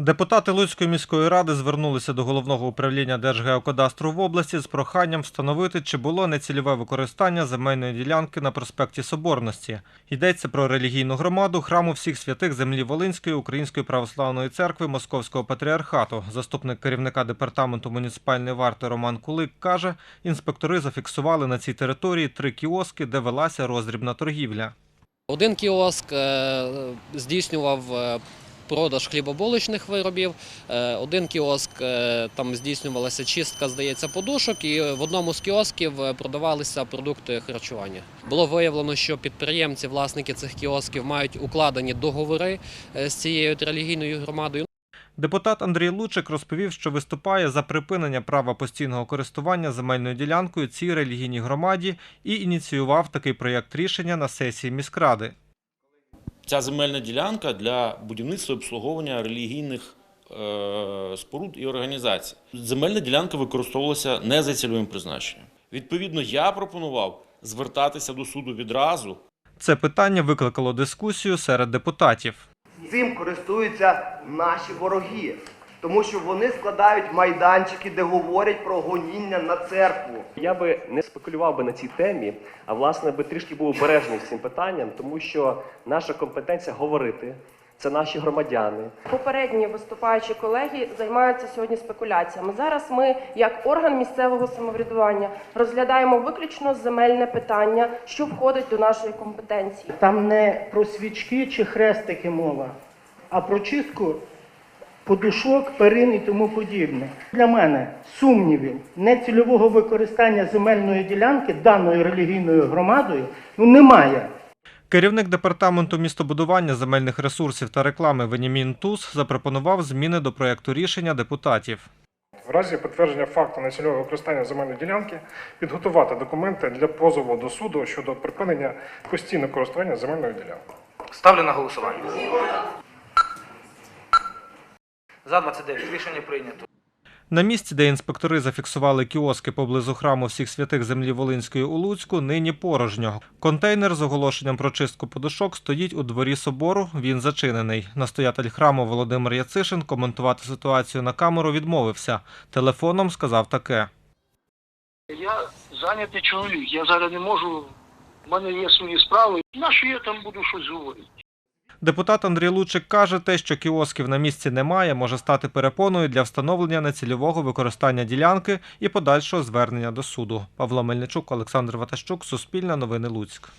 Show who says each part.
Speaker 1: Депутати Луцької міської ради звернулися до головного управління Держгеокадастру в області з проханням встановити, чи було нецільове використання земельної ділянки на проспекті Соборності. Йдеться про релігійну громаду храму всіх святих землі Волинської Української православної церкви Московського патріархату. Заступник керівника департаменту муніципальної варти Роман Кулик каже, інспектори зафіксували на цій території три кіоски, де велася роздрібна торгівля.
Speaker 2: Один кіоск е, здійснював е, продаж хлібобуличних виробів, е, один кіоск е, там здійснювалася чистка, здається, подушок, і в одному з кіосків е, продавалися продукти харчування. Було виявлено, що підприємці, власники цих кіосків мають укладені договори з цією релігійною громадою.
Speaker 1: Депутат Андрій Лучик розповів, що виступає за припинення права постійного користування земельною ділянкою цій релігійній громаді і ініціював такий проєкт рішення на сесії міськради.
Speaker 3: Ця земельна ділянка для будівництва і обслуговування релігійних е, споруд і організацій. Земельна ділянка використовувалася не за цільовим призначенням. Відповідно, я пропонував звертатися до суду відразу
Speaker 1: Це питання викликало дискусію серед депутатів.
Speaker 4: Цим користуються наші вороги, тому що вони складають майданчики, де говорять про гоніння на церкву.
Speaker 5: Я би не спекулював би на цій темі, а власне би трішки був обережний з цим питанням, тому що наша компетенція говорити. Це наші громадяни.
Speaker 6: Попередні виступаючі колеги займаються сьогодні спекуляціями. Зараз ми, як орган місцевого самоврядування, розглядаємо виключно земельне питання, що входить до нашої компетенції.
Speaker 7: Там не про свічки чи хрестики мова, а про чистку подушок, перин і тому подібне. Для мене сумнівів нецільового використання земельної ділянки даною релігійною громадою ну немає.
Speaker 1: Керівник департаменту містобудування земельних ресурсів та реклами Венімін Туз запропонував зміни до проєкту рішення депутатів.
Speaker 8: В разі підтвердження факту нецільового використання земельної ділянки підготувати документи для позову до суду щодо припинення постійного користування земельною ділянкою.
Speaker 9: Ставлю на голосування. За 29. Рішення прийнято.
Speaker 1: На місці, де інспектори зафіксували кіоски поблизу храму всіх святих землі Волинської у Луцьку, нині порожньо. Контейнер з оголошенням про чистку подушок стоїть у дворі собору. Він зачинений. Настоятель храму Володимир Яцишин коментувати ситуацію на камеру відмовився. Телефоном сказав таке.
Speaker 10: Я зайнятий чоловік, я зараз не можу, в мене є свої справи. На що я там буду щось говорити?
Speaker 1: Депутат Андрій Лучик каже, те, що кіосків на місці немає, може стати перепоною для встановлення нецільового використання ділянки і подальшого звернення до суду. Павло Мельничук, Олександр Ватащук, Суспільне новини Луцьк.